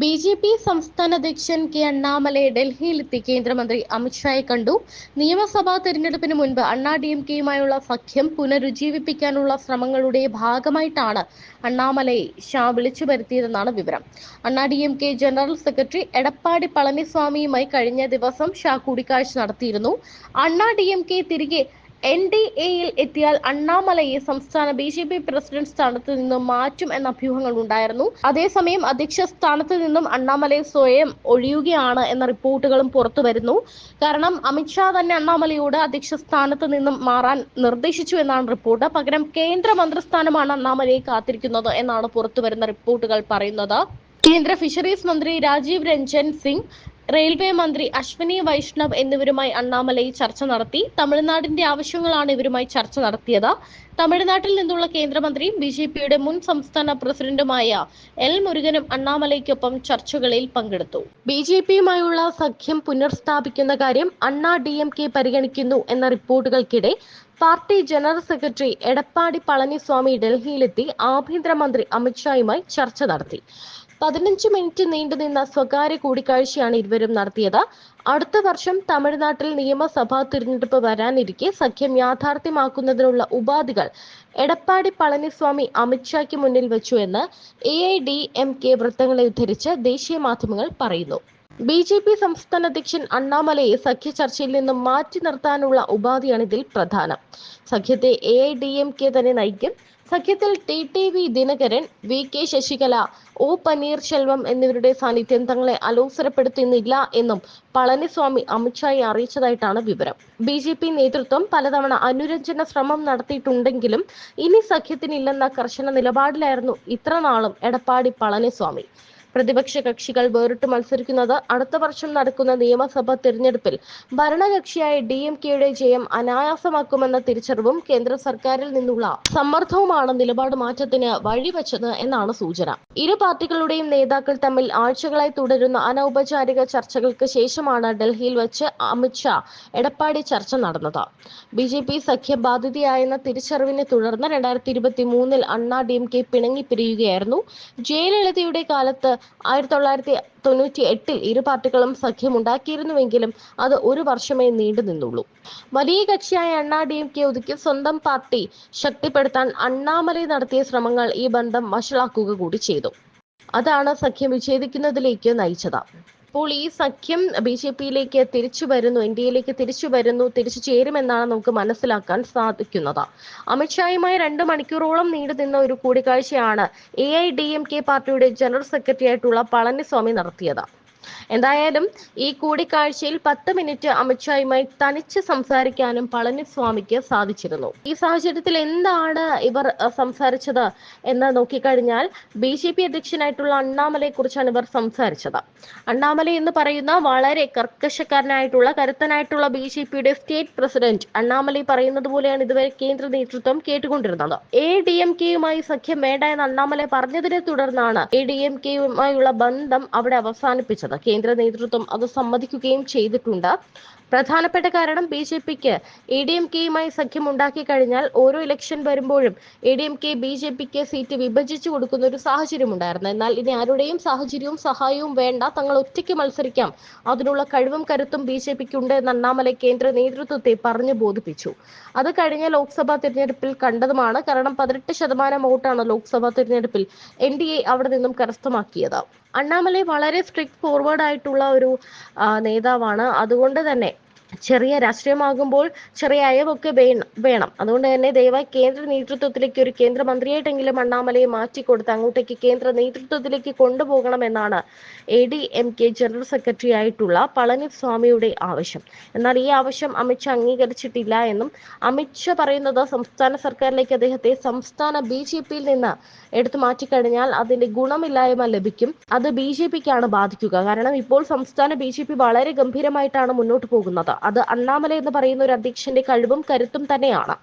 B J P സംസ്ഥാന അധ്യക്ഷൻ K Annamalai ഡൽഹിയിലെത്തി കേന്ദ്രമന്ത്രി അമിത്ഷായെ കണ്ടു. നിയമസഭാ തെരഞ്ഞെടുപ്പിന് മുൻപ് അണ്ണാ ഡി എം കെയുമായുള്ള സഖ്യം പുനരുജ്ജീവിപ്പിക്കാനുള്ള ശ്രമങ്ങളുടെ ഭാഗമായിട്ടാണ് അണ്ണാമലയെ ഷാ വിളിച്ചു വരുത്തിയതെന്നാണ് വിവരം. Anna D M K general secretary Edappadi പളനിസ്വാമിയുമായി കഴിഞ്ഞ ദിവസം ഷാ കൂടിക്കാഴ്ച നടത്തിയിരുന്നു. അണ്ണാ ഡി എം കെ തിരികെ എൻ ഡി എയിൽ എത്തിയാൽ അണ്ണാമലയെ സംസ്ഥാന ബി ജെ പി പ്രസിഡന്റ് സ്ഥാനത്ത് നിന്നും മാറ്റും എന്ന അഭ്യൂഹങ്ങൾ ഉണ്ടായിരുന്നു. അതേസമയം അധ്യക്ഷ സ്ഥാനത്ത് നിന്നും അണ്ണാമലയെ സ്വയം ഒഴിയുകയാണ് എന്ന റിപ്പോർട്ടുകളും പുറത്തു വരുന്നു. കാരണം അമിത്ഷാ തന്നെ അണ്ണാമലയോട് അധ്യക്ഷ സ്ഥാനത്ത് നിന്നും മാറാൻ നിർദ്ദേശിച്ചു എന്നാണ് റിപ്പോർട്ട്. പകരം കേന്ദ്ര മന്ത്രിസ്ഥാനമാണ് അണ്ണാമലയെ കാത്തിരിക്കുന്നത് എന്നാണ് പുറത്തു വരുന്ന റിപ്പോർട്ടുകൾ പറയുന്നത്. കേന്ദ്ര ഫിഷറീസ് മന്ത്രി രാജീവ് രഞ്ജൻ സിംഗ് റെയിൽവേ മന്ത്രി അശ്വനി വൈഷ്ണവ് എന്നിവരുമായി അണ്ണാമലൈ ചർച്ച നടത്തി. തമിഴ്നാടിന്റെ ആവശ്യങ്ങളാണ് ഇവരുമായി ചർച്ച നടത്തിയത്. തമിഴ്നാട്ടിൽ നിന്നുള്ള കേന്ദ്രമന്ത്രിയും ബി ജെ പിയുടെ മുൻ സംസ്ഥാന പ്രസിഡന്റുമായ എൽ മുരുകനും അണ്ണാമലൈക്കൊപ്പം ചർച്ചകളിൽ പങ്കെടുത്തു. ബി ജെ പിയുമായുള്ള സഖ്യം പുനർസ്ഥാപിക്കുന്ന കാര്യം അണ്ണാ ഡി എം കെ പരിഗണിക്കുന്നു എന്ന റിപ്പോർട്ടുകൾക്കിടെ party general secretary Edappadi Palaniswami ഡൽഹിയിലെത്തി ആഭ്യന്തരമന്ത്രി അമിത്ഷായുമായി ചർച്ച നടത്തി. പതിനഞ്ച് മിനിറ്റ് നീണ്ടുനിന്ന സ്വകാര്യ കൂടിക്കാഴ്ചയാണ് ഇരുവരും നടത്തിയത്. അടുത്ത വർഷം തമിഴ്നാട്ടിൽ നിയമസഭാ തിരഞ്ഞെടുപ്പ് വരാനിരിക്കെ സഖ്യം യാഥാർത്ഥ്യമാക്കുന്നതിനുള്ള ഉപാധികൾ എടപ്പാടി പളനിസ്വാമി അമിത്ഷായ്ക്ക് മുന്നിൽ വെച്ചു എന്ന് A I D M K വൃത്തങ്ങളെ ഉദ്ധരിച്ച് ദേശീയ മാധ്യമങ്ങൾ പറയുന്നു. ബി ജെ പി സംസ്ഥാന അധ്യക്ഷൻ അണ്ണാമലയെ സഖ്യ ചർച്ചയിൽ നിന്നും മാറ്റി നിർത്താനുള്ള ഉപാധിയാണ് ഇതിൽ പ്രധാനം. സഖ്യത്തെ A I D M K തന്നെ നയിക്കും. സഖ്യത്തിൽ T T V Dhinakaran V K Sasikala O Panneerselvam എന്നിവരുടെ സാന്നിധ്യം തങ്ങളെ അലോസരപ്പെടുത്തുന്നില്ല എന്നും പളനിസ്വാമി അമിത്ഷായെ അറിയിച്ചതായിട്ടാണ് വിവരം. ബി ജെ പി നേതൃത്വം പലതവണ അനുരഞ്ജന ശ്രമം നടത്തിയിട്ടുണ്ടെങ്കിലും ഇനി സഖ്യത്തിനില്ലെന്ന കർശന നിലപാടിലായിരുന്നു ഇത്രനാളും എടപ്പാടി പളനിസ്വാമി. പ്രതിപക്ഷ കക്ഷികൾ വേറിട്ട് മത്സരിക്കുന്നത് അടുത്ത വർഷം നടക്കുന്ന നിയമസഭാ തിരഞ്ഞെടുപ്പിൽ ഭരണകക്ഷിയായ ഡി എം കെയുടെ ജയം അനായാസമാക്കുമെന്ന തിരിച്ചറിവും കേന്ദ്ര സർക്കാരിൽ നിന്നുള്ള സമ്മർദ്ദവുമാണ് നിലപാട് മാറ്റത്തിന് വഴിവെച്ചത് എന്നാണ് സൂചന. ഇരു പാർട്ടികളുടെയും നേതാക്കൾ തമ്മിൽ ആഴ്ചകളായി തുടരുന്ന അനൗപചാരിക ചർച്ചകൾക്ക് ശേഷമാണ് ഡൽഹിയിൽ വെച്ച് അമിത്ഷാ എടപ്പാടി ചർച്ച നടന്നത്. ബി ജെ പി സഖ്യബാധിതയായെന്ന തിരിച്ചറിവിനെ തുടർന്ന് രണ്ടായിരത്തി ഇരുപത്തി മൂന്നിൽ അണ്ണാ ഡി എം കെ പിണങ്ങി പിരിയുകയായിരുന്നു. ജയലളിതയുടെ കാലത്ത് ആയിരത്തി തൊള്ളായിരത്തി തൊണ്ണൂറ്റി എട്ടിൽ ഇരു പാർട്ടികളും സഖ്യമുണ്ടാക്കിയിരുന്നുവെങ്കിലും അത് ഒരു വർഷമേ നീണ്ടു നിന്നുള്ളൂ. വലിയ കക്ഷിയായ അണ്ണാ ഡി എം കെ ഒതുക്കി സ്വന്തം പാർട്ടി ശക്തിപ്പെടുത്താൻ അണ്ണാമലൈ നടത്തിയ ശ്രമങ്ങൾ ഈ ബന്ധം വഷളാക്കുക കൂടി ചെയ്തു. അതാണ് സഖ്യം വിച്ഛേദിക്കുന്നതിലേക്ക് നയിച്ചത്. അപ്പോൾ ഈ സഖ്യം ബി ജെ പിയിലേക്ക് തിരിച്ചു വരുന്നു എയിലേക്ക് തിരിച്ചു വരുന്നു തിരിച്ചു ചേരുമെന്നാണ് നമുക്ക് മനസ്സിലാക്കാൻ സാധിക്കുന്നത്. അമിത്ഷായുമായി രണ്ട് മണിക്കൂറോളം നീണ്ടു നിന്ന ഒരു കൂടിക്കാഴ്ചയാണ് A I D M K party general secretary ആയിട്ടുള്ള പളനിസ്വാമി നടത്തിയത്. എന്തായാലും ഈ കൂടിക്കാഴ്ചയിൽ പത്ത് മിനിറ്റ് അമിത്ഷായുമായി തനിച്ച് സംസാരിക്കാനും പളനിസ്വാമിക്ക് സാധിച്ചിരുന്നു. ഈ സാഹചര്യത്തിൽ എന്താണ് ഇവർ സംസാരിച്ചത് എന്ന് നോക്കിക്കഴിഞ്ഞാൽ ബി ജെ പി അധ്യക്ഷനായിട്ടുള്ള അണ്ണാമലയെ കുറിച്ചാണ് ഇവർ സംസാരിച്ചത്. അണ്ണാമല എന്ന് പറയുന്ന വളരെ കർക്കശക്കാരനായിട്ടുള്ള കരുത്തനായിട്ടുള്ള ബി ജെ പിയുടെ സ്റ്റേറ്റ് പ്രസിഡന്റ് അണ്ണാമല പറയുന്നത് പോലെയാണ് ഇതുവരെ കേന്ദ്ര നേതൃത്വം കേട്ടുകൊണ്ടിരുന്നത്. എ ഡി എം കെയുമായി സഖ്യം വേണ്ട എന്ന് അണ്ണാമലൈ പറഞ്ഞതിനെ തുടർന്നാണ് എ ഡി എം കെയുമായുള്ള ബന്ധം അവിടെ അവസാനിപ്പിച്ചത്. കേന്ദ്ര നേതൃത്വം അത് സമ്മതിക്കുകയും ചെയ്തിട്ടുണ്ട്. പ്രധാനപ്പെട്ട കാരണം ബി ജെ പിക്ക് എ ഡി എം കെയുമായി സഖ്യം ഉണ്ടാക്കി കഴിഞ്ഞാൽ ഓരോ ഇലക്ഷൻ വരുമ്പോഴും A D M K B J pick seat വിഭജിച്ചു കൊടുക്കുന്ന ഒരു സാഹചര്യം ഉണ്ടായിരുന്നു എന്നാൽ ഇനി ആരുടെയും സാഹചര്യവും സഹായവും വേണ്ട. തങ്ങൾ ഒറ്റയ്ക്ക് മത്സരിക്കാം. അതിനുള്ള കഴിവും കരുത്തും ബി ജെ പിക്ക് ഉണ്ട് എന്ന് അണ്ണാമല കേന്ദ്ര നേതൃത്വത്തെ പറഞ്ഞു ബോധിപ്പിച്ചു. അത് കഴിഞ്ഞ ലോക്സഭാ തിരഞ്ഞെടുപ്പിൽ കണ്ടതുമാണ്. കാരണം പതിനെട്ട് ശതമാനം വോട്ടാണ് ലോക്സഭാ തിരഞ്ഞെടുപ്പിൽ എൻ ഡി എ അവിടെ നിന്നും കരസ്ഥമാക്കിയത്. അണ്ണാമലൈ വളരെ സ്ട്രിക്ട് ഫോർവേഡ് ആയിട്ടുള്ള ഒരു നേതാവാണ്. അതുകൊണ്ട് തന്നെ ചെറിയ രാഷ്ട്രീയമാകുമ്പോൾ ചെറിയ അയവൊക്കെ വേണം. അതുകൊണ്ട് തന്നെ ദയവായി കേന്ദ്ര നേതൃത്വത്തിലേക്ക് ഒരു കേന്ദ്രമന്ത്രിയായിട്ടെങ്കിലും അണ്ണാമലയെ മാറ്റിക്കൊടുത്ത് അങ്ങോട്ടേക്ക് കേന്ദ്ര നേതൃത്വത്തിലേക്ക് കൊണ്ടുപോകണമെന്നാണ് A D M K general secretary ആയിട്ടുള്ള പളനിസ്വാമിയുടെ ആവശ്യം. എന്നാൽ ഈ ആവശ്യം അമിത്ഷാ അംഗീകരിച്ചിട്ടില്ല എന്നും അമിത്ഷാ പറയുന്നത് സംസ്ഥാന സർക്കാരിലേക്ക് അദ്ദേഹത്തെ സംസ്ഥാന ബി ജെ പിയിൽ നിന്ന് എടുത്തു മാറ്റിക്കഴിഞ്ഞാൽ അതിന്റെ ഗുണമില്ലായ്മ ലഭിക്കും. അത് ബി ജെ പിക്കാണ് ബാധിക്കുക. കാരണം ഇപ്പോൾ സംസ്ഥാന ബി ജെ പി വളരെ ഗംഭീരമായിട്ടാണ് മുന്നോട്ട് പോകുന്നത്. അത് അണ്ണാമല എന്ന് പറയുന്ന ഒരു അധ്യക്ഷന്റെ കഴിവും കരുത്തും തന്നെയാണ്.